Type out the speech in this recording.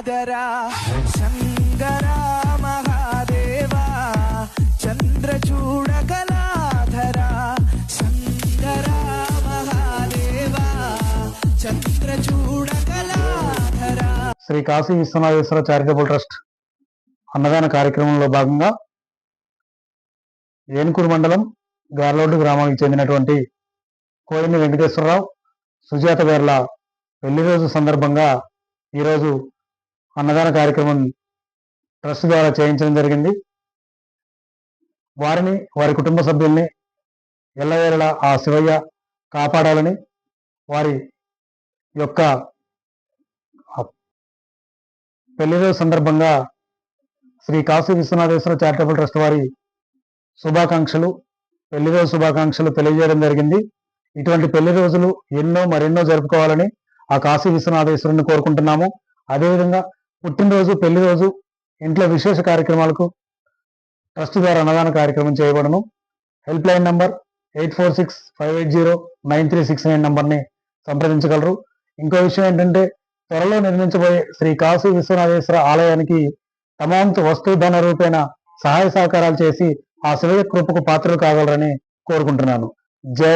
ఆదరా Shankara Mahadeva చంద్రచూడ Kaladhara Shankara Mahadeva చంద్రచూడ కళాధరా Shri Kashi Vishwanatheshwara charitable trust అన్నదాన కార్యక్రమంలో భాగంగా ఏనుకూరు మండలం గార్లోడ్డు గ్రామానికి చెందినటువంటి కోయిని వెంకటేశ్వరరావు సుజాత గారుల పెళ్ళి రోజు సందర్భంగా ఈరోజు అన్నదాన కార్యక్రమం ట్రస్ట్ ద్వారా చేయించడం జరిగింది. వారిని వారి కుటుంబ సభ్యుల్ని ఎల్లవేళలా ఆ శివయ్య కాపాడాలని వారి యొక్క పెళ్ళిరోజు సందర్భంగా శ్రీ కాశీ విశ్వనాథేశ్వర చారిటబుల్ ట్రస్ట్ వారి శుభాకాంక్షలు పెళ్ళిరోజు శుభాకాంక్షలు తెలియజేయడం జరిగింది. ఇటువంటి పెళ్ళి రోజులు ఎన్నో మరెన్నో జరుపుకోవాలని ఆ కాశీ విశ్వనాథేశ్వరుని కోరుకుంటున్నాము. అదేవిధంగా పుట్టినరోజు పెళ్ళి రోజు ఇంట్లో విశేష కార్యక్రమాలకు ట్రస్ట్ ద్వారా అన్నదాన కార్యక్రమం చేయబడను. Helpline number eight four six five eight zero nine three six nine నంబర్ని సంప్రదించగలరు. ఇంకో విషయం ఏంటంటే త్వరలో నిర్మించబోయే శ్రీ కాశీ విశ్వనాథేశ్వర ఆలయానికి తమాంత వస్తు ధన రూపేణ సహాయ సహకారాలు చేసి ఆ శివయ కృపకు పాత్రలు కాగలరని కోరుకుంటున్నాను. జై